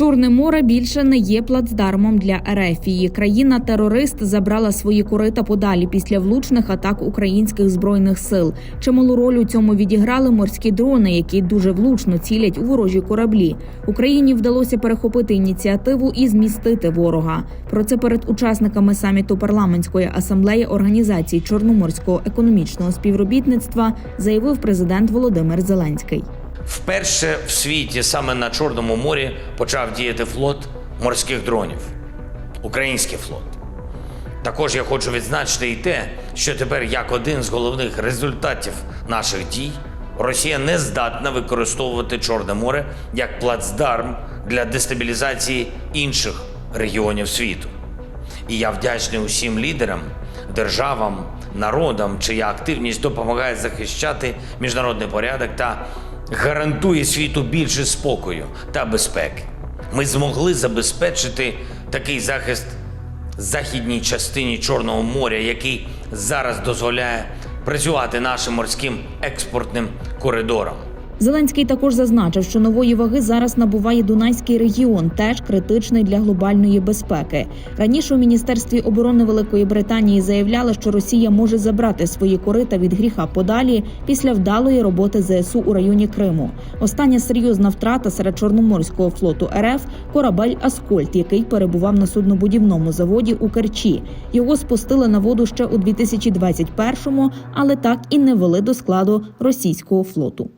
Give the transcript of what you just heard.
Чорне море більше не є плацдармом для Ерефії. Країна-терорист забрала свої корита подалі після влучних атак українських збройних сил. Чималу роль у цьому відіграли морські дрони, які дуже влучно цілять у ворожі кораблі. Україні вдалося перехопити ініціативу і змістити ворога. Про це перед учасниками саміту парламентської асамблеї організації Чорноморського економічного співробітництва заявив президент Володимир Зеленський. Вперше в світі саме на Чорному морі почав діяти флот морських дронів. Український флот. Також я хочу відзначити і те, що тепер як один з головних результатів наших дій Росія не здатна використовувати Чорне море як плацдарм для дестабілізації інших регіонів світу. І я вдячний усім лідерам, державам, народам, чия активність допомагає захищати міжнародний порядок та гарантує світу більше спокою та безпеки. Ми змогли забезпечити такий захист західній частині Чорного моря, який зараз дозволяє працювати нашим морським експортним коридорам. Зеленський також зазначив, що нової ваги зараз набуває Дунайський регіон, теж критичний для глобальної безпеки. Раніше у міністерстві оборони Великої Британії заявляли, що Росія може забрати свої корита від гріха подалі після вдалої роботи ЗСУ у районі Криму. Остання серйозна втрата серед Чорноморського флоту РФ корабель Аскольд, який перебував на суднобудівному заводі у Керчі. Його спустили на воду ще у 2021-му, але так і не вели до складу російського флоту.